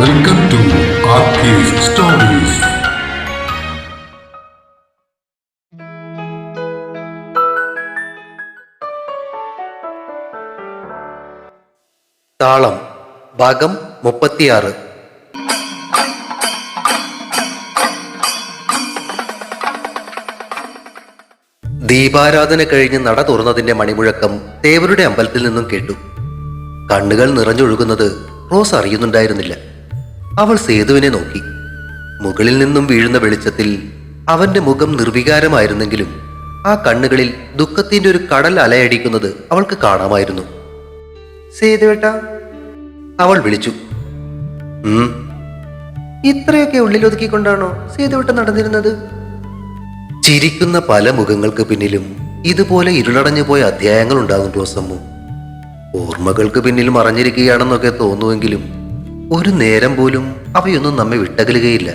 Welcome to stories താളം ഭാഗം മുപ്പത്തിയാറ്. ദീപാരാധന കഴിഞ്ഞ് നട തുറന്നതിന്റെ മണിമുഴക്കം തേവരുടെ അമ്പലത്തിൽ നിന്നും കേട്ടു. കണ്ണുകൾ നിറഞ്ഞൊഴുകുന്നത് റോസ് അറിയുന്നുണ്ടായിരുന്നില്ല. അവൾ സേതുവിനെ നോക്കി. മുകളിൽ നിന്നും വീഴുന്ന വെളിച്ചത്തിൽ അവന്റെ മുഖം നിർവികാരമായിരുന്നെങ്കിലും ആ കണ്ണുകളിൽ ദുഃഖത്തിന്റെ ഒരു കടൽ അലയടിക്കുന്നത് അവൾക്ക് കാണാമായിരുന്നു. സേതുവേട്ട അവൾ വിളിച്ചു. ഇത്രയൊക്കെ ഉള്ളിലൊതുക്കിക്കൊണ്ടാണോ സേതുവേട്ട നടന്നിരുന്നത്? ചിരിക്കുന്ന പല മുഖങ്ങൾക്ക് പിന്നിലും ഇതുപോലെ ഇരുളടഞ്ഞു പോയ അധ്യായങ്ങൾ ഉണ്ടാകും ഓർമ്മകൾക്ക് പിന്നിൽ മറഞ്ഞിരിക്കുകയാണെന്നൊക്കെ തോന്നുമെങ്കിലും ഒരു നേരം പോലും അവയൊന്നും നമ്മെ വിട്ടകലുകയില്ല.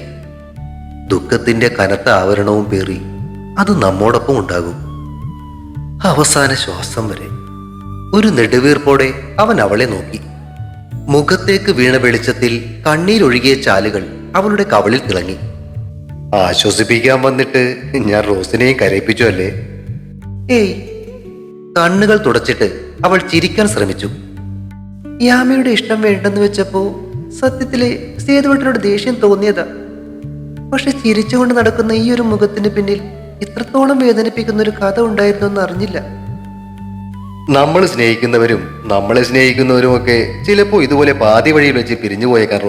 ദുഃഖത്തിന്റെ കനത്ത ആവരണവും പേറി അത് നമ്മോടൊപ്പം ഉണ്ടാകും. അവസാന ശ്വാസം വരെ ഒരു നെടുവീർപ്പോടെ അവൻ അവളെ നോക്കി. മുഖത്തേക്ക് വീണ വെളിച്ചത്തിൽ കണ്ണീരൊഴുകിയ ചാലുകൾ അവളുടെ കവളിൽ തിളങ്ങി. ആശ്വസിപ്പിക്കാൻ വന്നിട്ട് ഞാൻ റോസിനെയും കരയിപ്പിച്ചു അല്ലേ? ഏയ് കണ്ണുകൾ തുടച്ചിട്ട് അവൾ ചിരിക്കാൻ ശ്രമിച്ചു. യാമയുടെ ഇഷ്ടം വേണ്ടെന്ന് വെച്ചപ്പോ സത്യത്തിലെ സേതുവട്ടനോട് ദേഷ്യം തോന്നിയതാ. പക്ഷെ ചിരിച്ചുകൊണ്ട് നടക്കുന്ന ഈ ഒരു മുഖത്തിന് പിന്നിൽ ഇത്രത്തോളം വേദനിപ്പിക്കുന്ന ഒരു കഥ ഉണ്ടായിരുന്നു എന്ന് അറിഞ്ഞില്ല. നമ്മൾ സ്നേഹിക്കുന്നവരും നമ്മളെ സ്നേഹിക്കുന്നവരും ഒക്കെ ചിലപ്പോൾ ഇതുപോലെ പാതി വഴിയിൽ വെച്ച് പിരിഞ്ഞു പോയേക്കാൻ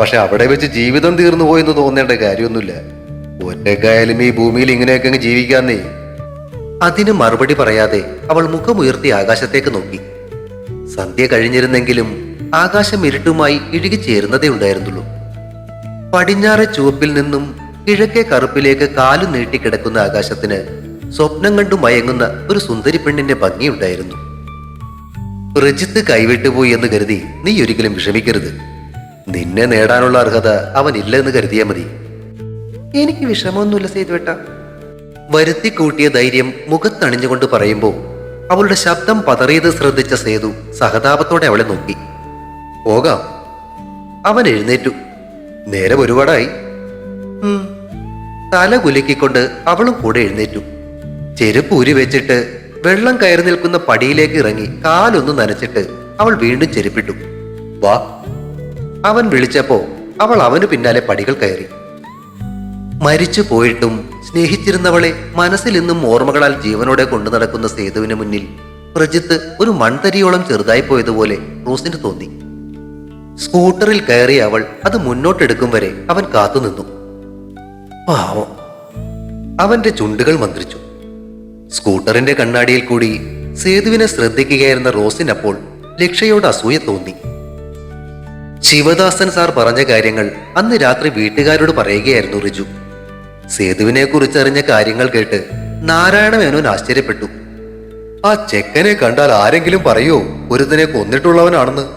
പക്ഷെ അവിടെ വെച്ച് ജീവിതം തീർന്നു പോയെന്ന് തോന്നേണ്ട കാര്യമൊന്നുമില്ല. ഒറ്റക്കായാലും ഈ ഭൂമിയിൽ ഇങ്ങനെയൊക്കെ അങ്ങ് ജീവിക്കാന്നേ. അതിന് മറുപടി പറയാതെ അവൾ മുഖമുയർത്തി ആകാശത്തേക്ക് നോക്കി. സന്ധ്യ കഴിഞ്ഞിരുന്നെങ്കിലും ആകാശം ഇരുട്ടുമായി ഇഴുകിച്ചേരുന്നതേ ഉണ്ടായിരുന്നുള്ളൂ. പടിഞ്ഞാറെ ചുവപ്പിൽ നിന്നും കിഴക്കേ കറുപ്പിലേക്ക് കാലു നീട്ടിക്കിടക്കുന്ന ആകാശത്തിന് സ്വപ്നം കണ്ടു മയങ്ങുന്ന ഒരു സുന്ദരി പെണ്ണിന്റെ ഭംഗിയുണ്ടായിരുന്നു റജിത്ത് കൈവിട്ടുപോയി എന്ന് കരുതി നീ ഒരിക്കലും വിഷമിക്കരുത്. നിന്നെ നേടാനുള്ള അർഹത അവനില്ല എന്ന് കരുതിയാ മതി. എനിക്ക് വിഷമമൊന്നുമില്ല സേതുവേട്ട. വരുത്തി കൂട്ടിയ ധൈര്യം മുഖത്തണിഞ്ഞുകൊണ്ട് പറയുമ്പോൾ അവളുടെ ശബ്ദം പതറിയത് ശ്രദ്ധിച്ച സേതു സഹതാപത്തോടെ അവളെ നോക്കി. പോകാം. അവൻ എഴുന്നേറ്റു. നേരം ഒരുപാടായി. തല കുലുക്കിക്കൊണ്ട് അവളും കൂടെ എഴുന്നേറ്റു. ചെരുപ്പ് ഊരി വെച്ചിട്ട് വെള്ളം കയറി നിൽക്കുന്ന പടിയിലേക്ക് ഇറങ്ങി കാലൊന്ന് നനച്ചിട്ട് അവൾ വീണ്ടും ചെരുപ്പിട്ടു. വാ. അവൻ വിളിച്ചപ്പോ അവൾ അവന് പിന്നാലെ പടികൾ കയറി. മരിച്ചു പോയിട്ടും സ്നേഹിച്ചിരുന്നവളെ മനസ്സിൽ നിന്നും ഓർമ്മകളാൽ ജീവനോടെ കൊണ്ടു നടക്കുന്ന സേതുവിന് മുന്നിൽ പ്രജിത്ത് ഒരു മൺതരിയോളം ചെറുതായി പോയതുപോലെ റോസിന് തോന്നി. സ്കൂട്ടറിൽ കയറിയ അവൾ അത് മുന്നോട്ടെടുക്കും വരെ അവൻ കാത്തുനിന്നു പാവം. അവന്റെ ചുണ്ടുകൾ മന്ത്രിച്ചു. സ്കൂട്ടറിന്റെ കണ്ണാടിയിൽ കൂടി സേതുവിനെ ശ്രദ്ധിക്കുകയായിരുന്ന റോസിനപ്പോൾ ലക്ഷയോട് അസൂയ തോന്നി. ശിവദാസൻ സാർ പറഞ്ഞ കാര്യങ്ങൾ അന്ന് രാത്രി വീട്ടുകാരോട് പറയുകയായിരുന്നു റിജു. സേതുവിനെ കുറിച്ചറിഞ്ഞ കാര്യങ്ങൾ കേട്ട് നാരായണ മേനോൻ ആശ്ചര്യപ്പെട്ടു. ആ ചെക്കനെ കണ്ടാൽ ആരെങ്കിലും പറയോ? ഒരുതിനെ കൊന്നിട്ടുള്ളവനാണെന്ന്.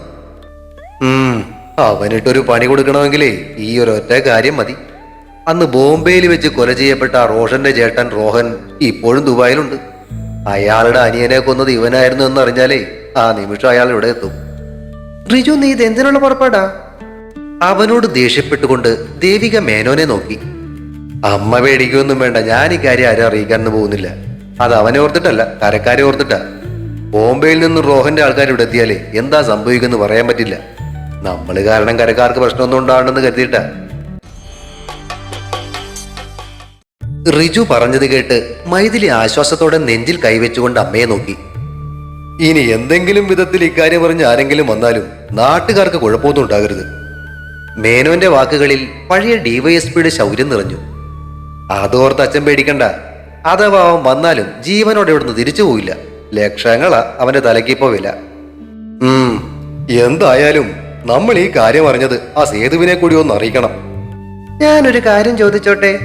അവനിട്ടൊരു പണി കൊടുക്കണമെങ്കിലേ ഈ ഒരൊറ്റ കാര്യം മതി. അന്ന് ബോംബെയിൽ വെച്ച് കൊല ചെയ്യപ്പെട്ട റോഷന്റെ ചേട്ടൻ റോഹൻ ഇപ്പോഴും ദുബായിലുണ്ട്. അയാളുടെ അനിയനെ കൊന്നത് ഇവനായിരുന്നു എന്നറിഞ്ഞാലേ ആ നിമിഷം അയാൾ ഇവിടെ എത്തും. റിജു നീ ഇത് എന്തിനുള്ള പുറപ്പാടാ? അവനോട് ദേഷ്യപ്പെട്ടുകൊണ്ട് ദേവിക മേനോനെ നോക്കി. അമ്മ പേടിക്കൊന്നും വേണ്ട ഞാൻ ഈ കാര്യം ആരും അറിയിക്കാനൊന്നും പോകുന്നില്ല. അത് അവനെ ഓർത്തിട്ടല്ല കരക്കാരെ ഓർത്തിട്ടാ. ബോംബെയിൽ നിന്ന് റോഹന്റെ ആൾക്കാർ ഇവിടെ എത്തിയാലേ എന്താ സംഭവിക്കുമെന്ന് പറയാൻ പറ്റില്ല. നമ്മൾ കാരണം കരക്കാർക്ക് പ്രശ്നമൊന്നും ഉണ്ടാവണമെന്ന് കരുതിയിട്ട. റിജു പറഞ്ഞത് കേട്ട് മൈഥിലി ആശ്വാസത്തോടെ നെഞ്ചിൽ കൈവച്ചുകൊണ്ട് അമ്മയെ നോക്കി. ഇനി എന്തെങ്കിലും വിധത്തിൽ ഇക്കാര്യം പറഞ്ഞ് ആരെങ്കിലും വന്നാലും നാട്ടുകാർക്ക് കുഴപ്പമൊന്നും ഉണ്ടാകരുത്. മേനോന്റെ വാക്കുകളിൽ പഴയ ഡിവൈഎസ്പിയുടെ ശൗര്യം നിറഞ്ഞു. അതോർത്ത് അച്ഛൻ പേടിക്കണ്ട. അഥവാ അവൻ വന്നാലും ജീവനോടെ ഇവിടുന്ന് തിരിച്ചു പോയില്ല ലക്ഷങ്ങളാ അവന്റെ തലക്കിപ്പോ വില. എന്തായാലും നമ്മൾ ഈ കാര്യം അറിഞ്ഞത് ആ സേതുവിനെ കൂടി ഒന്ന് അറിയിക്കണം. ഞാനൊരു കാര്യം ചോദിച്ചോട്ടെ?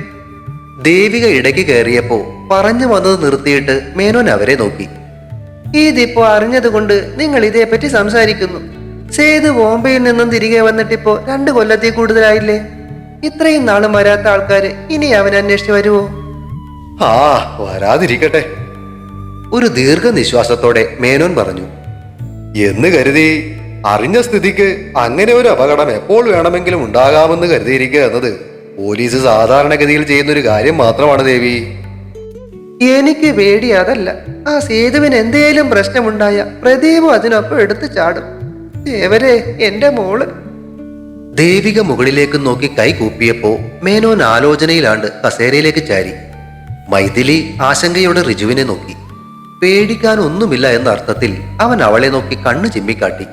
ദേവിക ഇടയ്ക്ക് കയറിയപ്പോ പറഞ്ഞു വന്നത് നിർത്തിയിട്ട് മേനോൻ അവരെ നോക്കി. ഇതിപ്പോ അറിഞ്ഞതുകൊണ്ട് നിങ്ങൾ ഇതേപ്പറ്റി സംസാരിക്കുന്നു. സേതു ബോംബെയിൽ നിന്നും തിരികെ വന്നിട്ടിപ്പോ രണ്ടു കൊല്ലത്തിൽ കൂടുതലായില്ലേ? ഇത്രയും നാളും വരാത്ത ആൾക്കാര് ഇനി അവൻ അന്വേഷിച്ചു വരുവോ? ആ വരാതിരിക്കട്ടെ. ഒരു ദീർഘനിശ്വാസത്തോടെ മേനോൻ പറഞ്ഞു എന്ന് കരുതി അറിഞ്ഞ സ്ഥിതിക്ക് അങ്ങനെ ഒരു അപകടം എപ്പോൾ വേണമെങ്കിലും ഉണ്ടാകാമെന്ന് കരുതിയിരിക്കുക എന്നത് പോലീസ് സാധാരണഗതിയിൽ ചെയ്യുന്ന ഒരു കാര്യം മാത്രമാണ് ദേവി. എനിക്ക് പേടി അതല്ല. ആ സേതുവിന് എന്തേലും പ്രശ്നമുണ്ടായ പ്രദീപും അതിനൊപ്പം എടുത്തു ചാടും. ദേവരെ എന്റെ മോൾ. ദേവിക മുകളിലേക്ക് നോക്കി കൈ കൂപ്പിയപ്പോ മേനോൻ ആലോചനയിലാണ്ട് കസേരയിലേക്ക് ചാരി. മൈഥിലി ആശങ്കയോടെ റിജുവിനെ നോക്കി. പേടിക്കാൻ ഒന്നുമില്ല എന്ന അർത്ഥത്തിൽ അവൻ അവളെ നോക്കി കണ്ണു ചിമ്മിക്കാട്ടി.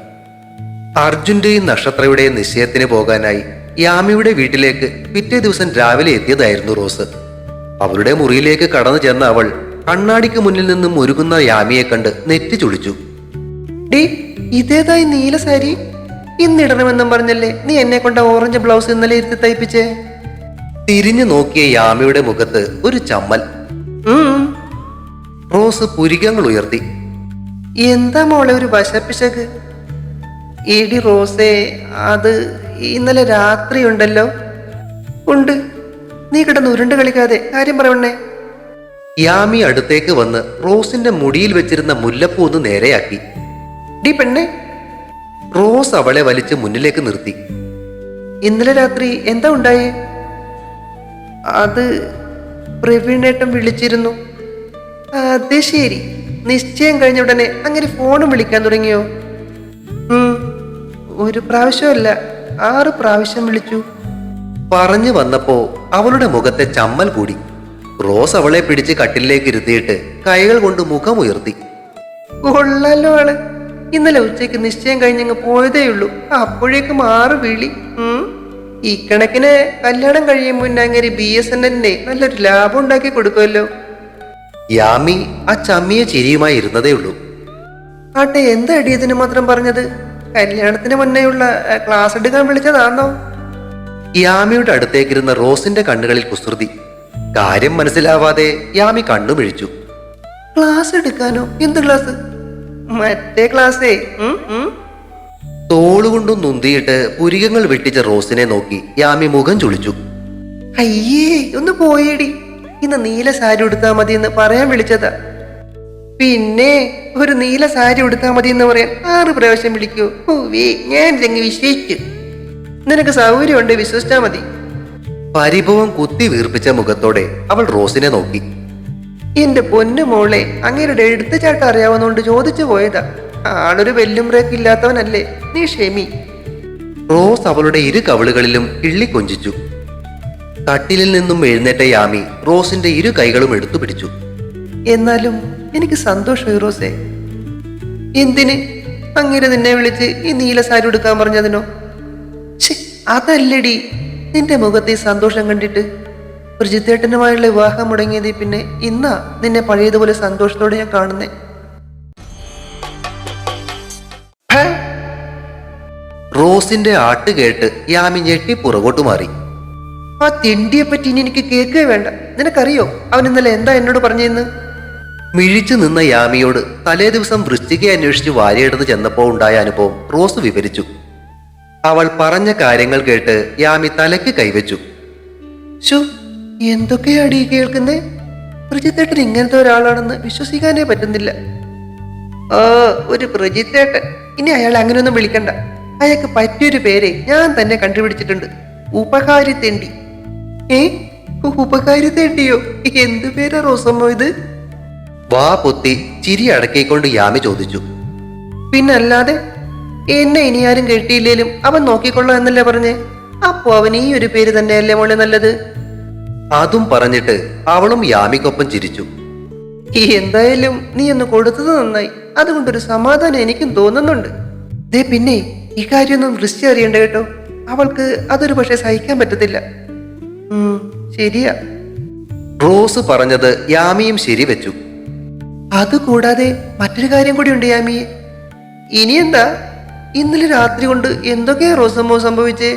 അർജുന്റെയും നക്ഷത്രയുടെയും നിശ്ചയത്തിന് പോകാനായി യാമിയുടെ വീട്ടിലേക്ക് പിറ്റേ ദിവസം രാവിലെ എത്തിയതായിരുന്നു റോസ്. അവളുടെ മുറിയിലേക്ക് കടന്നു ചെന്ന അവൾ കണ്ണാടിക്ക് മുന്നിൽ നിന്നും ഒരുങ്ങുന്ന യാമിയെ കണ്ട് നെറ്റി ചുളിച്ചു ഡേ ഇതേതായി നീല സാരി? ഇന്നിടണമെന്നും പറഞ്ഞല്ലേ നീ എന്നെ കൊണ്ട ഓറഞ്ച് ബ്ലൗസ് ഇന്നലെ ഇരുത്തി തയ്പ്പിച്ചേ? തിരിഞ്ഞു നോക്കിയ യാമിയുടെ മുഖത്ത് ഒരു ചമ്മൽ. റോസ് പുരികങ്ങൾ ഉയർത്തി. എന്താ മോളെ ഒരു വശപ്പിശക്? ഇടി റോസേ അത് ഇന്നലെ രാത്രി ഉണ്ടല്ലോ ഉണ്ട്. നീ കിടന്ന് ഉരുണ്ട് കളിക്കാതെ. കാര്യം പറയണേ. യാമി അടുത്തേക്ക് വന്ന് റോസിന്റെ മുടിയിൽ വെച്ചിരുന്ന മുല്ലപ്പൂ ഒന്ന് നേരെയാക്കി. ഡി പെണ്ണെ. റോസ് അവളെ വലിച്ച് മുന്നിലേക്ക് നിർത്തി. ഇന്നലെ രാത്രി എന്താ ഉണ്ടായേ? അത് പ്രവീണേട്ടൻ വിളിച്ചിരുന്നു. അത് ശരി. നിശ്ചയം കഴിഞ്ഞ ഉടനെ അങ്ങനെ ഫോണും വിളിക്കാൻ തുടങ്ങിയോ? ഒരു പ്രാവശ്യമല്ല ആറ് പ്രാവശ്യം വിളിച്ചു. പറഞ്ഞു വന്നപ്പോ അവളുടെ മുഖത്തെ ചമ്മൽ കൂടി. റോസ് അവളെ പിടിച്ച് കട്ടിലേക്ക് ഇരുത്തിയിട്ട് കൈകൾ കൊണ്ട് മുഖം ഉയർത്തി കൊള്ളാലോ ആൾ. ഇന്നലെ ഉച്ചയ്ക്ക് നിശ്ചയം കഴിഞ്ഞങ്ങ് പോയതേ ഉള്ളൂ അപ്പോഴേക്കും ആറ് വിളി. ഈ കണക്കിന് കല്യാണം കഴിയും മുന്നേ അങ്ങനെ ബി എസ് എൻ എല്ലിനെ നല്ലൊരു ലാഭം ഉണ്ടാക്കി കൊടുക്കുമല്ലോ. യാമി ആ ചമ്മിയ ചിരിയുമായി ഇരുന്നതേ ഉള്ളൂ ആട്ടെ എന്താ അടിയതിന് മാത്രം പറഞ്ഞത്? കല്യാണത്തിന് മുന്നേയുള്ള ക്ലാസ് എടുക്കാൻ വിളിച്ചതാണോ? യാമിയുടെ അടുത്തേക്കിരുന്ന റോസിന്റെ കണ്ണുകളിൽ കുസൃതി. കാര്യം മനസ്സിലാവാതെ യാമി കണ്ണുമിഴിച്ചു. ക്ലാസ് എടുക്കാനോ? എന്ത് ക്ലാസ്? മറ്റേ ക്ലാസ്സേ. തോളുകൊണ്ടും നുന്തിയിട്ട് പുരികങ്ങൾ വെട്ടിച്ച റോസിനെ നോക്കി യാമി മുഖം ചുളിച്ചു. അയ്യേ ഒന്ന് പോയേടി. ഇന്ന് നീല സാരി ഉടുത്താ മതി എന്ന് പറയാൻ വിളിച്ചതാ. പിന്നെ ഒരു നീല സാരി ഉടുത്താൽ മതി എന്ന് പറയാൻ ആറ് പ്രാവശ്യം വിളിക്കൂ. ഓവേ ഞാൻ ഇതങ്ങ് വിശ്വസിച്ചു നിനക്ക് സൗകര്യമുണ്ട് വിശ്വസിച്ചാ മതി. പരിഭവം കുത്തി വീർപ്പിച്ച മുഖത്തോടെ അവൾ റോസിനെ നോക്കി. എന്റെ പൊന്നു മോളെ അങ്ങേരുടെ എഴുത്തുചാട്ടം അറിയാവുന്നോണ്ട് ചോദിച്ചു പോയതാ. ആളൊരു വെല്ലും ഇല്ലാത്തവനല്ലേ നീ ക്ഷമി. റോസ് അവളുടെ ഇരു കവിളുകളിലും കിള്ളിക്കൊഞ്ചിച്ചു. കട്ടിലിൽ നിന്നും എഴുന്നേറ്റ യാമി റോസിന്റെ ഇരു കൈകളും എടുത്തു പിടിച്ചു എന്നാലും എനിക്ക് സന്തോഷമായി റോസേ. എന്തിന്? അങ്ങനെ നിന്നെ വിളിച്ച് ഈ നീല സാരി എടുക്കാൻ പറഞ്ഞതിനോ? അതല്ലടി. നിന്റെ മുഖത്തെ സന്തോഷം കണ്ടിട്ട്. പ്രജിത്തേട്ടനുമായുള്ള വിവാഹം മുടങ്ങിയതിൽ പിന്നെ ഇന്നാ നിന്നെ പഴയതുപോലെ സന്തോഷത്തോടെ ഞാൻ കാണുന്നേ. റോസിന്റെ ആട്ട് കേട്ട് യാമി ഞെട്ടി പുറകോട്ട് മാറി. ആ തിണ്ടിയെ പറ്റി ഇനി എനിക്ക് കേൾക്കേ വേണ്ട. നിനക്കറിയോ? അവൻ ഇന്നലെ എന്താ എന്നോട് പറഞ്ഞെന്ന്? മിഴിച്ചു നിന്ന യാമിയോട് തലേ ദിവസം വൃശ്ചികയെ അന്വേഷിച്ച് വാരിയെടുത്ത് ചെന്നപ്പോൾ ഉണ്ടായ അനുഭവം റോസ് വിവരിച്ചു. അവൾ പറഞ്ഞ കാര്യങ്ങൾ കേട്ട് യാമി തലയ്ക്ക് കൈവച്ചു. ശോ എന്തൊക്കെയാടി കേൾക്കുന്നേ? പ്രജിത്തേട്ടൻ ഇങ്ങനത്തെ ഒരാളാണെന്ന് വിശ്വസിക്കാനേ പറ്റുന്നില്ല. ഓ ഒരു പ്രജിത്തേട്ടൻ. ഇനി അയാൾ അങ്ങനെയൊന്നും വിളിക്കണ്ട. അയാൾക്ക് പറ്റിയൊരു പേരെ ഞാൻ തന്നെ കണ്ടുപിടിച്ചിട്ടുണ്ട്. ഉപകാരി തെണ്ടി. ഏ? ഉപകാരി തെണ്ടിയോ? എന്ത് പേരാ റോസമ്മോ ഇത്? വാ പൊത്തി ചിരി അടക്കിക്കൊണ്ട് യാമി ചോദിച്ചു. പിന്നല്ലാതെ എന്നെ ഇനി ആരും കെട്ടിയില്ലേലും അവൻ നോക്കിക്കൊള്ളാം എന്നല്ലേ പറഞ്ഞേ? അപ്പോ അവൻ ഈ ഒരു പേര് തന്നെയല്ലേ മോളെ നല്ലത്? അതും പറഞ്ഞിട്ട് അവളും യാമിക്കൊപ്പം ചിരിച്ചു. ഈ എന്തായാലും നീ ഒന്ന് കൊടുത്തത് നന്നായി. അതുകൊണ്ടൊരു സമാധാനം എനിക്കും തോന്നുന്നുണ്ട്. ദേ പിന്നെ ഈ കാര്യമൊന്നും വൃശ്ചി അറിയണ്ട കേട്ടോ. അവൾക്ക് അതൊരു പക്ഷെ സഹിക്കാൻ പറ്റത്തില്ല. ശരിയാ. റോസ് പറഞ്ഞത് യാമിയും ശരിവെച്ചു അതുകൂടാതെ മറ്റൊരു കാര്യം കൂടി ഉണ്ട് യാമി. ഇനി എന്താ ഇന്നലെ രാത്രി കൊണ്ട് എന്തൊക്കെയാ റോസമ്മോ സംഭവിച്ചേ?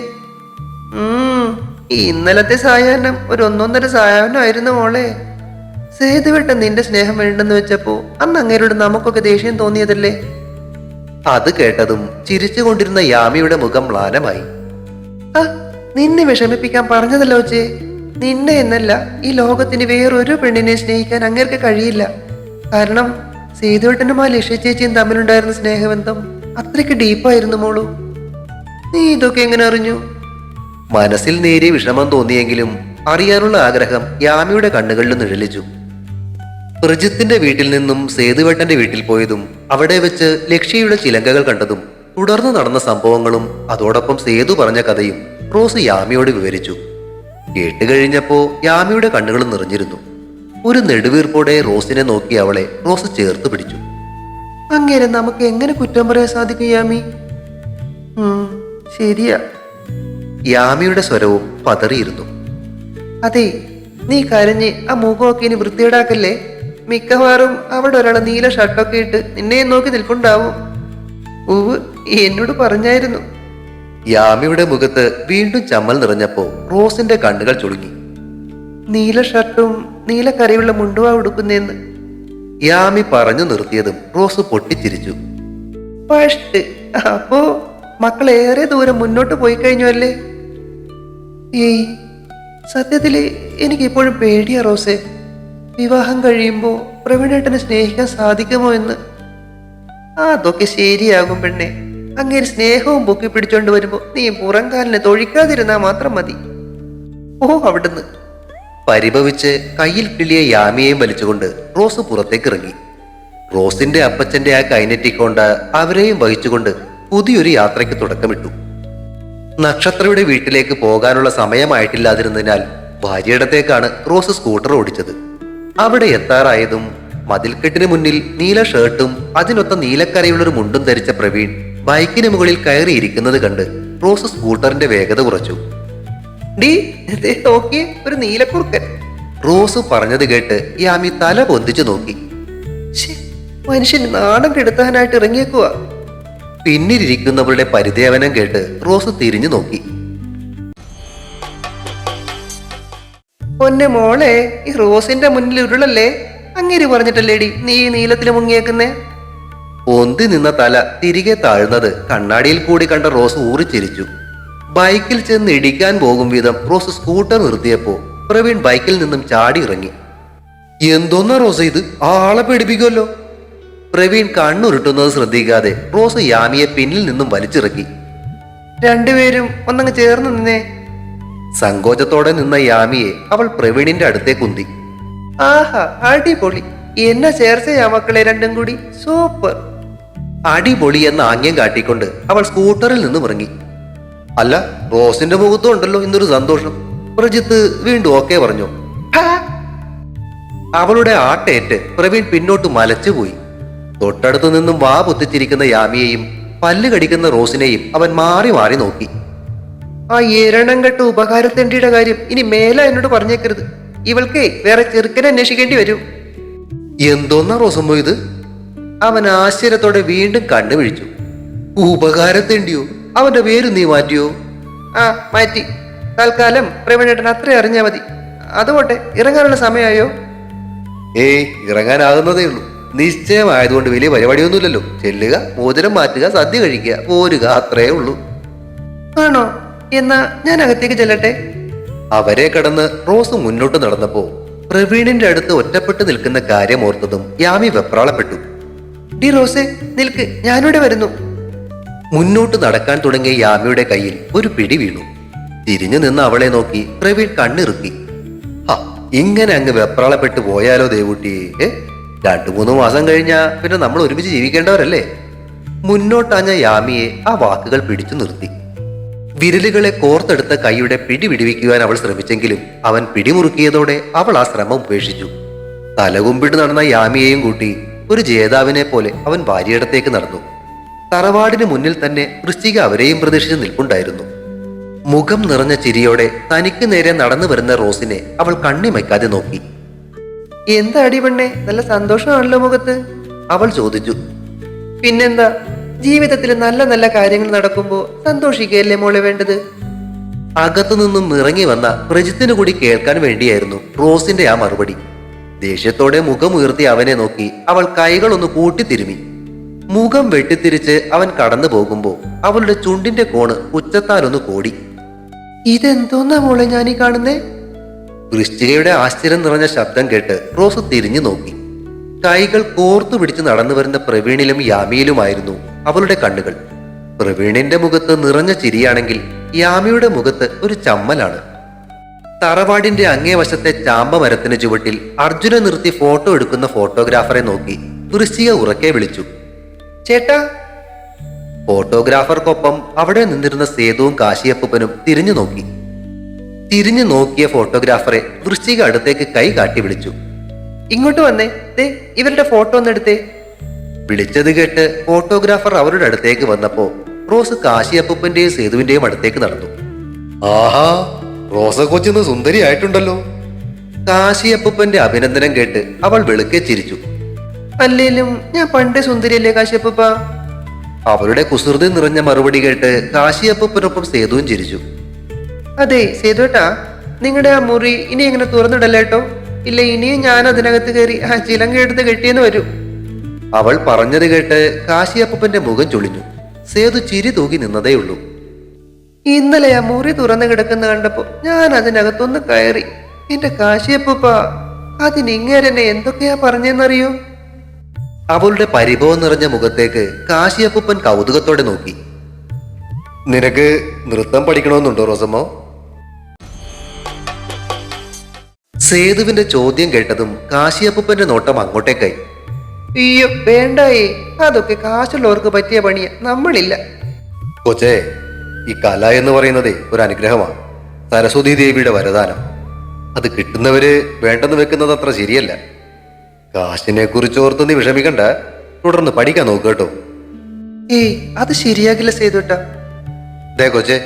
ഇന്നലത്തെ സായാഹ്നം ഒരു ഒന്നൊന്നര സായാഹ്നമായിരുന്നു മോളെ. സേതുവേട്ടൻ നിന്റെ സ്നേഹം വേണ്ടെന്ന് വെച്ചപ്പോ അന്ന് അങ്ങേരോട് നമുക്കൊക്കെ ദേഷ്യം തോന്നിയതല്ലേ? അത് കേട്ടതും ചിരിച്ചുകൊണ്ടിരുന്ന യാമിയുടെ മുഖം മ്ലാനമായി. ആ നിന്നെ വിഷമിപ്പിക്കാൻ പറഞ്ഞതല്ലോ ചേ നിന്നെ എന്നല്ല ഈ ലോകത്തിന് വേറൊരു പെണ്ണിനെ സ്നേഹിക്കാൻ അങ്ങേർക്ക് കഴിയില്ല. കാരണം സേതുവേട്ടനുമായി ലക്ഷ്യ ചേച്ചിയും തമ്മിലുണ്ടായിരുന്ന സ്നേഹബന്ധം അത്രയ്ക്ക് ഡീപ്പായിരുന്നു മോളു. നീ ഇതൊക്കെ എങ്ങനെ അറിഞ്ഞു? മനസ്സിൽ നേരിയ വിഷമം തോന്നിയെങ്കിലും അറിയാനുള്ള ആഗ്രഹം യാമിയുടെ കണ്ണുകളിൽ നിഴലിച്ചു പ്രജിത്തിന്റെ വീട്ടിൽ നിന്നും സേതുവേട്ടന്റെ വീട്ടിൽ പോയതും അവിടെ വെച്ച് ലക്ഷ്യയുടെ ചിലങ്കകൾ കണ്ടതും തുടർന്ന് നടന്ന സംഭവങ്ങളും അതോടൊപ്പം സേതു പറഞ്ഞ കഥയും റോസ് യാമിയോട് വിവരിച്ചു. കേട്ടുകഴിഞ്ഞപ്പോ യാമിയുടെ കണ്ണുകൾ നിറഞ്ഞിരുന്നു. ഒരു നെടുവീർപ്പോടെ റോസിനെ നോക്കി അവളെ റോസ് ചേർത്ത് പിടിച്ചു. അങ്ങനെ നമുക്ക് എങ്ങനെ കുറ്റം പറയാൻ സാധിക്കും യാമി? ശരിയാ. യാമിയുടെ സ്വരവും പതറിയിരുന്നു. അതെ നീ കരഞ്ഞ് ആ മുഖമൊക്കെ ഇനി വൃത്തിയേടാക്കല്ലേ മിക്കവാറും അവിടെ ഒരാളെ നീല ഷർട്ടൊക്കെ ഇട്ട് നിന്നെ നോക്കി നിൽപ്പുണ്ടാവും. ഉവ് എന്നോട് പറഞ്ഞായിരുന്നു. യാമിയുടെ മുഖത്ത് വീണ്ടും ചമ്മൽ നിറഞ്ഞപ്പോ റോസിന്റെ കണ്ണുകൾ ചുളുങ്ങി. നീല ഷർട്ടും നീല കരയുള്ള മുണ്ടുവാ ഉടുക്കുന്നേന്ന്. യാമി പറഞ്ഞു നിർത്തിയതും റോസ് പൊട്ടിച്ചിരിച്ചു. ഫസ്റ്റ് അപ്പോ മക്കൾ ഏറെ ദൂരം മുന്നോട്ട് പോയി കഴിഞ്ഞു അല്ലേ? ഏയ് സത്യത്തിൽ എനിക്കിപ്പോഴും പേടിയാ റോസെ. വിവാഹം കഴിയുമ്പോ പ്രവീണേട്ടനെ സ്നേഹിക്കാൻ സാധിക്കുമോ എന്ന്. അതൊക്കെ ശരിയാകും പെണ്ണെ. അങ്ങനെ സ്നേഹവും പൊക്കി പിടിച്ചോണ്ട് വരുമ്പോ നീ പുറംകാലിനെ തൊഴിക്കാതിരുന്നാ മാത്രം മതി. ഓ അവിടുന്ന്. പരിഭവിച്ച് കയ്യിൽ കിളിയ യാമിയെയും വലിച്ചുകൊണ്ട് റോസ് പുറത്തേക്ക് ഇറങ്ങി. റോസിന്റെ അപ്പച്ചന്റെ ആ കൈനെറ്റിക്കൊണ്ട് അവരെയും വഹിച്ചുകൊണ്ട് പുതിയൊരു യാത്രയ്ക്ക് തുടക്കമിട്ടു. നക്ഷത്രയുടെ വീട്ടിലേക്ക് പോകാനുള്ള സമയമായിട്ടില്ലാതിരുന്നതിനാൽ ഭാര്യയിടത്തേക്കാണ് റോസ് സ്കൂട്ടർ ഓടിച്ചത്. അവിടെ എത്താറായതും മതിൽക്കെട്ടിന് മുന്നിൽ നീല ഷർട്ടും അതിനൊത്ത നീലക്കരയുള്ളൊരു മുണ്ടും ധരിച്ച പ്രവീൺ ബൈക്കിന് മുകളിൽ കയറിയിരിക്കുന്നത് കണ്ട് റോസ് സ്കൂട്ടറിന്റെ വേഗത കുറച്ചു. നോക്കിയേ ഒരു നീലക്കുറുക്കൻ. റോസ് പറഞ്ഞത് കേട്ട് യാമി തല പൊന്തിച്ചു നോക്കി. മനുഷ്യൻ നാണം കെടുത്താനായിട്ട് ഇറങ്ങിയേക്കുക പിന്നിലിരിക്കുന്നവരുടെ പരിദേവനം കേട്ട് റോസ് തിരിഞ്ഞു നോക്കി. പൊന്നെ മോളെ ഈ റോസിന്റെ മുന്നിൽ ഉരുളല്ലേ? അങ്ങേര് പറഞ്ഞിട്ടല്ലേടി നീ നീലത്തിൽ മുങ്ങിയേക്കുന്നേ? പൊന്തി നിന്ന തല തിരികെ താഴ്ന്നത് കണ്ണാടിയിൽ കൂടി കണ്ട റോസ് ഊറിച്ചിരിച്ചു. ബൈക്കിൽ ചെന്ന് ഇടിക്കാൻ പോകും വിധം റോസ് സ്കൂട്ടർ നിർത്തിയപ്പോ പ്രവീൺ ബൈക്കിൽ നിന്നും ചാടി ഇറങ്ങി. എന്തോന്നാ റോസ് ഇത്? ആ ആളെ പേടിപ്പിക്കുമല്ലോ പ്രവീൺ കണ്ണുരുട്ടുന്നത് ശ്രദ്ധിക്കാതെ റോസ് യാമിയെ പിന്നിൽ നിന്നും വലിച്ചിറക്കി. രണ്ടുപേരും ഒന്നങ്ങ് ചേർന്ന് നിന്നേ. സങ്കോചത്തോടെ നിന്ന യാമിയെ അവൾ പ്രവീണിന്റെ അടുത്തേ കുന്തി ആഹാ അടിപൊളി. എന്നാ ചേർച്ചയാ മക്കളെ രണ്ടും കൂടി? സൂപ്പർ. അടിപൊളി എന്ന ആംഗ്യം കാട്ടിക്കൊണ്ട് അവൾ സ്കൂട്ടറിൽ നിന്നും ഇറങ്ങി. അല്ല റോസിന്റെ മുഖത്തും ഉണ്ടല്ലോ ഇന്നൊരു സന്തോഷം. പ്രജിത്ത് വീണ്ടും ഓക്കെ പറഞ്ഞു. അവളുടെ ആട്ടേറ്റ് പ്രവീൺ പിന്നോട്ട് മലച്ചുപോയി തൊട്ടടുത്തു നിന്നും വാ പൊത്തിച്ചിരിക്കുന്ന യാമിയെയും പല്ല് കടിക്കുന്ന റോസിനെയും അവൻ മാറി മാറി നോക്കി. ആ എരണം കെട്ട ഉപകാരത്തെണ്ടിയുടെ കാര്യം ഇനി മേല എന്നോട് പറഞ്ഞേക്കരുത്. ഇവൾക്ക് വേറെ ചെറുക്കനെ അന്വേഷിക്കേണ്ടി വരും. എന്തോന്നാ റോസമ്മോ ഇത്? അവൻ ആശ്ചര്യത്തോടെ വീണ്ടും കണ്ണുപിഴിച്ചു ഉപകാരത്തേണ്ടിയോ അവന്റെ പേര് നീ മാറ്റിയോ? ആ മാറ്റി. തൽക്കാലം പ്രവീണേട്ടൻ അത്ര അറിഞ്ഞാൽ മതി. അതുകൊട്ടെ ഇറങ്ങാനുള്ള സമയമായോ? ഏയ് ഇറങ്ങാനാകുന്നതേ ഉള്ളൂ. നിശ്ചയമായതുകൊണ്ട് വലിയ പരിപാടിയൊന്നുമില്ലല്ലോ. ചെല്ലുക മോതിരം മാറ്റുക സദ്യ കഴിക്കുക പോരുക അത്രേ ഉള്ളൂ. ആണോ? എന്നാ ഞാൻ അകത്തേക്ക് ചെല്ലട്ടെ? അവരെ കടന്ന് റോസ് മുന്നോട്ട് നടന്നപ്പോ പ്രവീണിന്റെ അടുത്ത് ഒറ്റപ്പെട്ട് നിൽക്കുന്ന കാര്യം ഓർത്തതും യാമി വെപ്രാളപ്പെട്ടു. ഡി റോസെ നിൽക്ക്. ഞാനിവിടെ വരുന്നു. മുന്നോട്ട് നടക്കാൻ തുടങ്ങിയ യാമിയുടെ കയ്യിൽ ഒരു പിടി വീണു. തിരിഞ്ഞു നിന്ന് അവളെ നോക്കി പ്രവീൺ കണ്ണിറുക്കി. ആ ഇങ്ങനെ അങ്ങ് വെപ്രാളപ്പെട്ട് പോയാലോ ദേവൂട്ടി? രണ്ടു മൂന്ന് മാസം കഴിഞ്ഞാ പിന്നെ നമ്മൾ ഒരുമിച്ച് ജീവിക്കേണ്ടവരല്ലേ? മുന്നോട്ടാഞ്ഞ യാമിയെ ആ വാക്കുകൾ പിടിച്ചു നിർത്തി. വിരലുകളെ കോർത്തെടുത്ത കൈയുടെ പിടി പിടിവിക്കുവാൻ അവൾ ശ്രമിച്ചെങ്കിലും അവൻ പിടിമുറുക്കിയതോടെ അവൾ ആ ശ്രമം ഉപേക്ഷിച്ചു. തലകുമ്പിട്ട് നടന്ന യാമിയെയും കൂട്ടി ഒരു ജേതാവിനെ പോലെ അവൻ ഭാര്യയിടത്തേക്ക് നടന്നു. തറവാടിന് മുന്നിൽ തന്നെ വൃശ്ചിക അവരെയും പ്രതീക്ഷിച്ച് നിൽപ്പുണ്ടായിരുന്നു. മുഖം നിറഞ്ഞ ചിരിയോടെ തനിക്ക് നേരെ നടന്നു വരുന്ന റോസിനെ അവൾ കണ്ണിമയ്ക്കാതെ നോക്കി. എന്താ അടിപെണ്ണേ നല്ല സന്തോഷമാണല്ലോ മുഖത്ത്? അവൾ ചോദിച്ചു. പിന്നെന്താ? ജീവിതത്തിൽ നല്ല നല്ല കാര്യങ്ങൾ നടക്കുമ്പോൾ സന്തോഷിക്കുകയല്ലേ മോളെ വേണ്ടത്? അകത്തു നിന്നും ഇറങ്ങി വന്ന പ്രജിത്തിനു കൂടി കേൾക്കാൻ വേണ്ടിയായിരുന്നു റോസിന്റെ ആ മറുപടി. ദേഷ്യത്തോടെ മുഖം ഉയർത്തി അവനെ നോക്കി അവൾ കൈകളൊന്ന് കൂട്ടിത്തിരുമി. മുഖം വെട്ടിത്തിരിച്ച് അവൻ കടന്നു പോകുമ്പോൾ അവളുടെ ചുണ്ടിന്റെ കോണ് ഉച്ചത്താലൊന്ന് കോടി. ഇതെന്തോന്നാ മോളെ ഞാനീ കാണുന്നേ? വൃശ്ചികയുടെ ആശ്ചര്യം നിറഞ്ഞ ശബ്ദം കേട്ട് റോസ് തിരിഞ്ഞു നോക്കി. കൈകൾ കോർത്തു പിടിച്ച് നടന്നു വരുന്ന പ്രവീണിലും യാമിയിലുമായിരുന്നു അവളുടെ കണ്ണുകൾ. പ്രവീണിന്റെ മുഖത്ത് നിറഞ്ഞ ചിരിയാണെങ്കിൽ യാമിയുടെ മുഖത്ത് ഒരു ചമ്മലാണ്. തറവാടിന്റെ അങ്ങേ വശത്തെ ചാമ്പ മരത്തിന് ചുവട്ടിൽ അർജുനെ നിർത്തി ഫോട്ടോ എടുക്കുന്ന ഫോട്ടോഗ്രാഫറെ നോക്കി വൃശ്ചിക ഉറക്കെ വിളിച്ചു. ചേട്ടാ. ഫോട്ടോഗ്രാഫർക്കൊപ്പം അവിടെ നിന്നിരുന്ന സേതുവും കാശിയപ്പനും തിരിഞ്ഞു നോക്കി. തിരിഞ്ഞു നോക്കിയ ഫോട്ടോഗ്രാഫറെ വൃശ്ചിക അടുത്തേക്ക് കൈ കാട്ടി വിളിച്ചു. ഇങ്ങോട്ട് വന്നേ. ദേ ഇവരുടെ ഫോട്ടോ ഒന്ന് എടുത്തേ. വിളിച്ചത് കേട്ട് ഫോട്ടോഗ്രാഫർ അവരുടെ അടുത്തേക്ക് വന്നപ്പോ റോസ് കാശിയപ്പന്റെയും സേതുവിന്റെയും അടുത്തേക്ക് നടന്നു. ആഹാ റോസ കൊച്ചിന്ന് സുന്ദരിയായിട്ടുണ്ടല്ലോ. കാശിയപ്പന്റെ അഭിനന്ദനം കേട്ട് അവൾ വെളുക്കെ ചിരിച്ചു. അല്ലേലും ഞാൻ പണ്ട് സുന്ദരിയല്ലേ കാശ്യപ്പ അവരുടെ കുസൃതി നിറഞ്ഞ മറുപടി കേട്ട് കാശിയപ്പനൊപ്പം സേതുവും ചിരിച്ചു. അതെ സേതുട്ടാ നിങ്ങളുടെ ആ മുറി ഇനി എങ്ങനെ തുറന്നിടല്ലേട്ടോ ഇല്ല ഇനിയും ഞാൻ അതിനകത്ത് കയറി ആ ചിലങ്ക എടുത്ത് കെട്ടിയെന്ന് വരൂ. അവൾ പറഞ്ഞത് കേട്ട് കാശിയപ്പന്റെ മുഖം ചൊളിഞ്ഞു. സേതു ചിരി തൂകി നിന്നതേയുള്ളൂ ഇന്നലെ ആ മുറി തുറന്നു കിടക്കുന്ന കണ്ടപ്പോ ഞാൻ അതിനകത്തൊന്ന് കയറി. എന്റെ കാശിയപ്പ അതിനിങ്ങേരെന്നെ എന്തൊക്കെയാ പറഞ്ഞെന്നറിയോ? അവളുടെ പരിഭവം നിറഞ്ഞ മുഖത്തേക്ക് കാശിയപ്പൂപ്പൻ കൗതുകത്തോടെ നോക്കി. നിനക്ക് നൃത്തം പഠിക്കണമെന്നുണ്ടോ റോസമ്മോ? സേതുവിന്റെ ചോദ്യം കേട്ടതും കാശിയപ്പൂപ്പന്റെ നോട്ടം അങ്ങോട്ടേക്കായി. അയ്യോ വേണ്ടായേ. അതൊക്കെ കാശുള്ളവർക്ക് പറ്റിയ പണിയ. നമ്മളില്ല. കൊച്ചേ ഈ കല എന്ന് പറയുന്നതേ ഒരു അനുഗ്രഹമാണ് സരസ്വതി ദേവിയുടെ വരദാനം. അത് കിട്ടുന്നവര് വേണ്ടെന്ന് വെക്കുന്നത് അത്ര ശരിയല്ല. കാശിനെ കുറിച്ച് ഓർത്ത് നീ വിഷമിക്കണ്ട. തുടർന്ന് പഠിക്കാൻ നോക്ക് കേട്ടോ. ഏയ് അത് ശരിയാകില്ല സേതുട്ട. ദേ കൊച്ചേ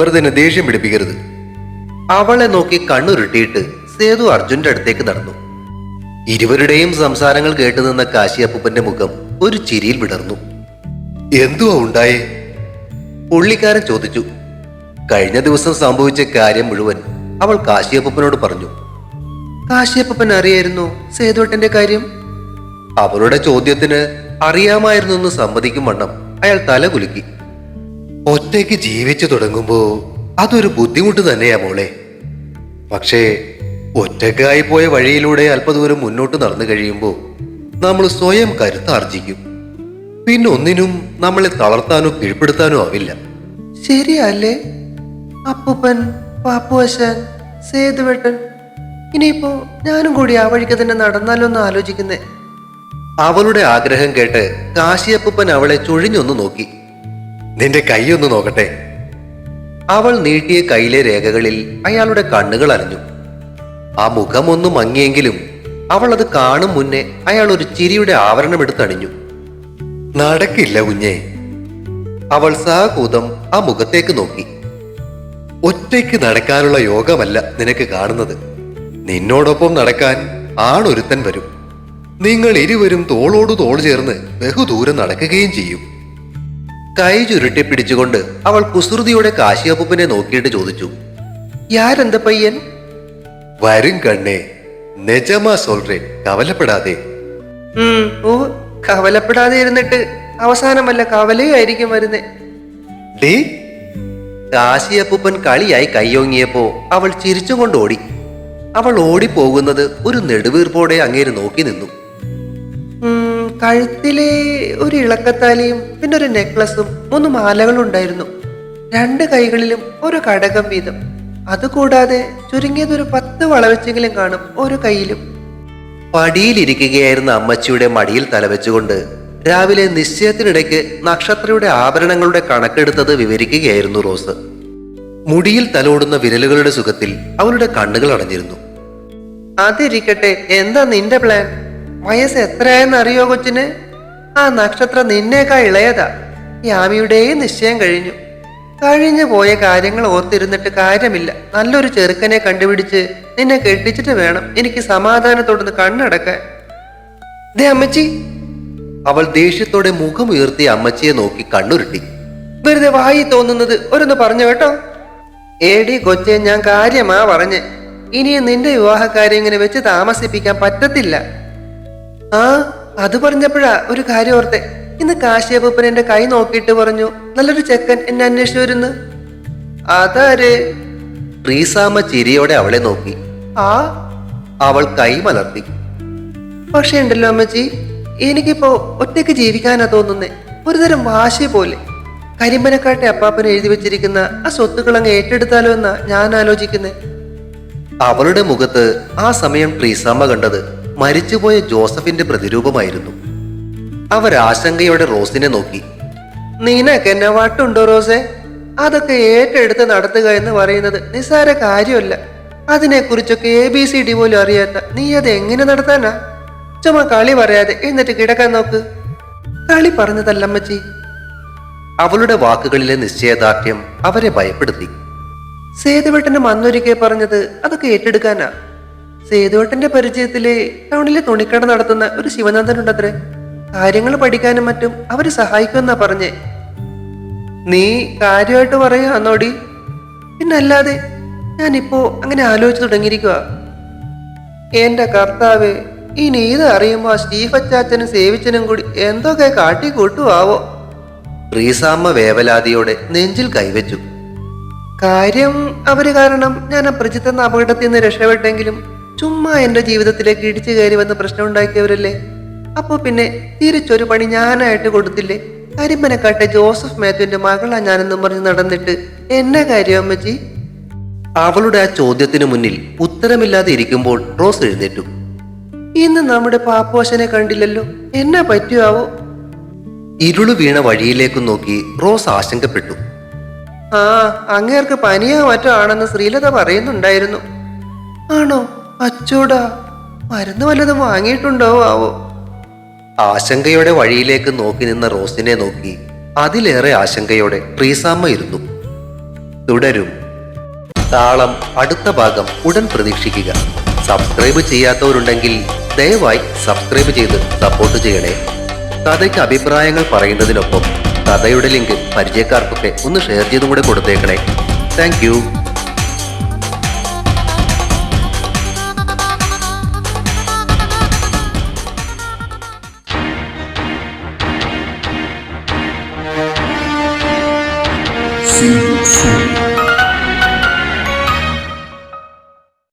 വെറുതെ എന്നെ ദേഷ്യം പിടിപ്പിക്കരുത്. അവളെ നോക്കി കണ്ണുരുട്ടിയിട്ട് സേതു അർജുന്റെ അടുത്തേക്ക് നടന്നു. ഇരുവരുടെയും സംസാരങ്ങൾ കേട്ടു നിന്ന കാശിയപ്പൂപ്പന്റെ മുഖം ഒരു ചിരിയിൽ വിടർന്നു. എന്തുവാ ഉണ്ടായേ? പുള്ളിക്കാരൻ ചോദിച്ചു. കഴിഞ്ഞ ദിവസം സംഭവിച്ച കാര്യം മുഴുവൻ അവൾ കാശിയപ്പൂപ്പനോട് പറഞ്ഞു. കാശിയപ്പൻ അറിയായിരുന്നു സേതുവട്ടന്റെ കാര്യം? അവളുടെ ചോദ്യത്തിന് അറിയാമായിരുന്നു എന്ന് സമ്മതിക്കും വണ്ണം അയാൾ തല കുലുക്കി. ഒറ്റയ്ക്ക് ജീവിച്ചു തുടങ്ങുമ്പോ അതൊരു ബുദ്ധിമുട്ട് തന്നെയാ മോളെ. പക്ഷേ ഒറ്റക്കായി പോയ വഴിയിലൂടെ അല്പദൂരം മുന്നോട്ട് നടന്നു കഴിയുമ്പോൾ നമ്മൾ സ്വയം കരുത്താർജിക്കും. പിന്നെ ഒന്നിനും നമ്മളെ തളർത്താനോ കീഴ്പ്പെടുത്താനോ ആവില്ല. ശരിയല്ലേ? അപ്പൂപ്പൻ പാപ്പുവശാൻ സേതുവട്ടൻ ഇനിയിപ്പോ ഞാനും കൂടി ആ വഴിക്ക് തന്നെ നടന്നാലോന്ന് ആലോചിക്കുന്നേ? അവളുടെ ആഗ്രഹം കേട്ട് കാശിയപ്പൻ അവളെ ചുഴിഞ്ഞൊന്ന് നോക്കി. നിന്റെ കൈയൊന്ന് നോക്കട്ടെ. അവൾ നീട്ടിയ കൈയിലെ രേഖകളിൽ അയാളുടെ കണ്ണുകൾ അലഞ്ഞു. ആ മുഖമൊന്ന് മങ്ങിയെങ്കിലും അവൾ അത് കാണും മുന്നേ അയാൾ ഒരു ചിരിയുടെ ആവരണം എടുത്തണിഞ്ഞു നടക്കില്ല കുഞ്ഞേ. അവൾ സാകൂതം ആ മുഖത്തേക്ക് നോക്കി. ഒറ്റയ്ക്ക് നടക്കാനുള്ള യോഗമല്ല നിനക്ക് കാണുന്നത്. നിന്നോടൊപ്പം നടക്കാൻ ആണൊരുത്തൻ വരും. നിങ്ങൾ ഇരുവരും തോളോട് തോൾ ചേർന്ന് ബഹുദൂരം നടക്കുകയും ചെയ്യും. കൈ ചുരുട്ടി പിടിച്ചുകൊണ്ട് അവൾ കുസൃതിയോടെ കാശിയപ്പൂപ്പിനെ നോക്കിയിട്ട് ചോദിച്ചു യാരെന്ത പയ്യൻ? വരും കണ്ണേ നിജമാ സോൾറേ കവലപ്പെടാതെ. ഓ കവലപ്പെടാതെ ഇരുന്നിട്ട് അവസാനമല്ല കവലയായിരിക്കും വരുന്നേ. ഡേ കാശിയപ്പൂപ്പൻ കളിയായി കൈയോങ്ങിയപ്പോ അവൾ ചിരിച്ചുകൊണ്ട് ഓടി. അവൾ ഓടിപ്പോകുന്നത് ഒരു നെടുവീർപ്പോടെ അങ്ങേര് നോക്കി നിന്നു. കഴുത്തിലെ ഒരു ഇളക്കത്താലിയും പിന്നെ ഒരു നെക്ലസും മൂന്ന് മാലകളും ഉണ്ടായിരുന്നു രണ്ട് കൈകളിലും ഒരു കടകം വീതം. അതുകൂടാതെ ചുരുങ്ങിയത് ഒരു പത്ത് വളവെച്ചെങ്കിലും കാണും ഒരു കൈയിലും. പടിയിലിരിക്കുകയായിരുന്ന അമ്മച്ചിയുടെ മടിയിൽ തലവെച്ചുകൊണ്ട് രാവിലെ നിശ്ചയത്തിനിടയ്ക്ക് നക്ഷത്രയുടെ ആഭരണങ്ങളുടെ കണക്കെടുത്തത് വിവരിക്കുകയായിരുന്നു റോസ്. മുടിയിൽ തലോടുന്ന വിരലുകളുടെ സുഖത്തിൽ അവളുടെ കണ്ണുകൾ അടഞ്ഞിരുന്നു. അതിരിക്കട്ടെ എന്താ നിന്റെ പ്ലാൻ വയസ്സ് എത്രയായെന്ന് അറിയോ കൊച്ചിന്? ആ നക്ഷത്രം നിന്നേക്കാ ഇളയതാ. യാമിയുടെയും നിശ്ചയം കഴിഞ്ഞു. കഴിഞ്ഞു പോയ കാര്യങ്ങൾ ഓർത്തിരുന്നിട്ട് കാര്യമില്ല. നല്ലൊരു ചെറുക്കനെ കണ്ടുപിടിച്ച് നിന്നെ കെട്ടിച്ചിട്ട് വേണം എനിക്ക് സമാധാനത്തോടൊന്ന് കണ്ണടക്കാൻ. ദേ അമ്മച്ചി. അവൾ ദേഷ്യത്തോടെ മുഖമുയർത്തി അമ്മച്ചിയെ നോക്കി കണ്ണുരുട്ടി. വെറുതെ വായി തോന്നുന്നത് ഒരൊന്ന് പറഞ്ഞു കേട്ടോ ഏടി കൊച്ചെ ഞാൻ കാര്യമാ പറഞ്ഞ്. ഇനി നിന്റെ വിവാഹക്കാര്യം ഇങ്ങനെ വെച്ച് താമസിപ്പിക്കാൻ പറ്റത്തില്ല. ആ അത് പറഞ്ഞപ്പോഴാ ഒരു കാര്യം ഓർത്തെ. ഇന്ന് കാശിയപ്പൻ എന്റെ കൈ നോക്കിയിട്ട് പറഞ്ഞു നല്ലൊരു ചെക്കൻ എന്നെ അന്വേഷിച്ചു വരുന്നു. അതാര്? റീസാമ്മ ചിരിയോടെ അവളെ നോക്കി. ആ അവൾ കൈ മലർത്തി. പക്ഷേ ഉണ്ടല്ലോ അമ്മച്ചി എനിക്കിപ്പോ ഒറ്റയ്ക്ക് ജീവിക്കാനാ തോന്നുന്നേ. ഒരുതരം വാശി പോലെ. കരിമ്പനക്കാട്ടെ അപ്പാപ്പന് എഴുതി വെച്ചിരിക്കുന്ന ആ സ്വത്തുക്കൾ അങ്ങ് ഏറ്റെടുത്താലോ എന്നാ ഞാൻ ആലോചിക്കുന്നത് അവളുടെ മുഖത്ത് ആ സമയം ട്രീസാമ്മ കണ്ടത് മരിച്ചുപോയ ജോസഫിന്റെ പ്രതിരൂപമായിരുന്നു. അവരാശങ്കയോടെ റോസിനെ നോക്കി. നിനക്ക് എന്നെ വട്ടുണ്ടോ റോസേ? അതൊക്കെ ഏറ്റെടുത്ത് നടത്തുക എന്ന് പറയുന്നത് നിസ്സാര കാര്യമല്ല. അതിനെക്കുറിച്ചൊക്കെ എ ബി സി ഡി പോലും അറിയാത്ത നീ അത് എങ്ങനെ നടത്താനാ? ചുമ കളി പറയാതെ എന്നിട്ട് കിടക്കാൻ നോക്ക്. കളി പറഞ്ഞതല്ല അമ്മച്ചി അവളുടെ വാക്കുകളിലെ നിശ്ചയദാർഢ്യം അവരെ ഭയപ്പെടുത്തി. സേതുവേട്ടന്റെ അന്നൊരിക്കെ പറഞ്ഞത് അതൊക്കെ ഏറ്റെടുക്കാനാ. സേതുവേട്ടന്റെ പരിചയത്തിലെ ടൗണിലെ തുണിക്കട നടത്തുന്ന ഒരു ശിവനന്ദനുണ്ടത്രേ. കാര്യങ്ങൾ പഠിക്കാനും മറ്റും അവർ സഹായിക്കുമെന്നാ പറഞ്ഞേ. നീ കാര്യമായിട്ട് പറയാ പറയാന്നോടി പിന്നല്ലാതെ ഞാനിപ്പോ അങ്ങനെ ആലോചിച്ചു തുടങ്ങിയിരിക്കുക എന്റെ കർത്താവ് ഇനി ഇത് അറിയുമ്പോ സ്റ്റീഫച്ചാച്ചനും സേവിച്ചനും കൂടി എന്തൊക്കെ കാട്ടിക്കൂട്ടുവാവോ? ട്രീസാമ്മ വേവലാതിയോടെ നെഞ്ചിൽ കൈവച്ചു. കാര്യം അവർ കാരണം ഞാൻ ആ പ്രജിത്തെന്ന അപകടത്തിൽ നിന്ന് രക്ഷപ്പെട്ടെങ്കിലും ചുമ്മാ എന്റെ ജീവിതത്തിലേക്ക് ഇടിച്ചു കയറി വന്ന് പ്രശ്നം ഉണ്ടാക്കിയവരല്ലേ അപ്പൊ പിന്നെ തിരിച്ചൊരു പണി ഞാനായിട്ട് കൊടുത്തില്ലേ? കരിമ്പനക്കാട്ടെ ജോസഫ് മാത്യുവിന്റെ മകളാ ഞാനെന്നും പറഞ്ഞ് നടന്നിട്ട് എന്നെ കാര്യം അമ്മച്ചി? അവളുടെ ആ ചോദ്യത്തിനു മുന്നിൽ ഉത്തരമില്ലാതെ ഇരിക്കുമ്പോൾ റോസ് എഴുന്നേറ്റു. ഇന്ന് നമ്മുടെ പാപ്പോശനെ കണ്ടില്ലല്ലോ. എന്നെ പറ്റുമാവോ ഇരുളു വീണ വഴിയിലേക്ക് നോക്കി റോസ് ആശങ്കപ്പെട്ടു. ആ അങ്ങേർക്ക് പനിയോ മറ്റോ ആണെന്ന് ശ്രീലത പറയുന്നുണ്ടായിരുന്നു. ആണോ? അച്ചോടാ മരുന്ന് വല്ലതും വാങ്ങിയിട്ടുണ്ടോ ആവോ? ആശങ്കയോടെ വഴിയിലേക്ക് നോക്കി നിന്ന റോസിനെ നോക്കി അതിലേറെ ആശങ്കയോടെ പ്രീസാമ്മ ഇരുന്നു. തുടരും. താളം അടുത്ത ഭാഗം ഉടൻ പ്രതീക്ഷിക്കുക. സബ്സ്ക്രൈബ് ചെയ്യാത്തവരുണ്ടെങ്കിൽ ദയവായി സബ്സ്ക്രൈബ് ചെയ്ത് സപ്പോർട്ട് ചെയ്യണേ. കഥയ്ക്ക് അഭിപ്രായങ്ങൾ പറയുന്നതിനൊപ്പം കഥയുടെ ലിങ്ക് പരിചയക്കാർക്കൊക്കെ ഒന്ന് ഷെയർ ചെയ്തും കൂടെ കൊടുത്തേക്കണേ. താങ്ക്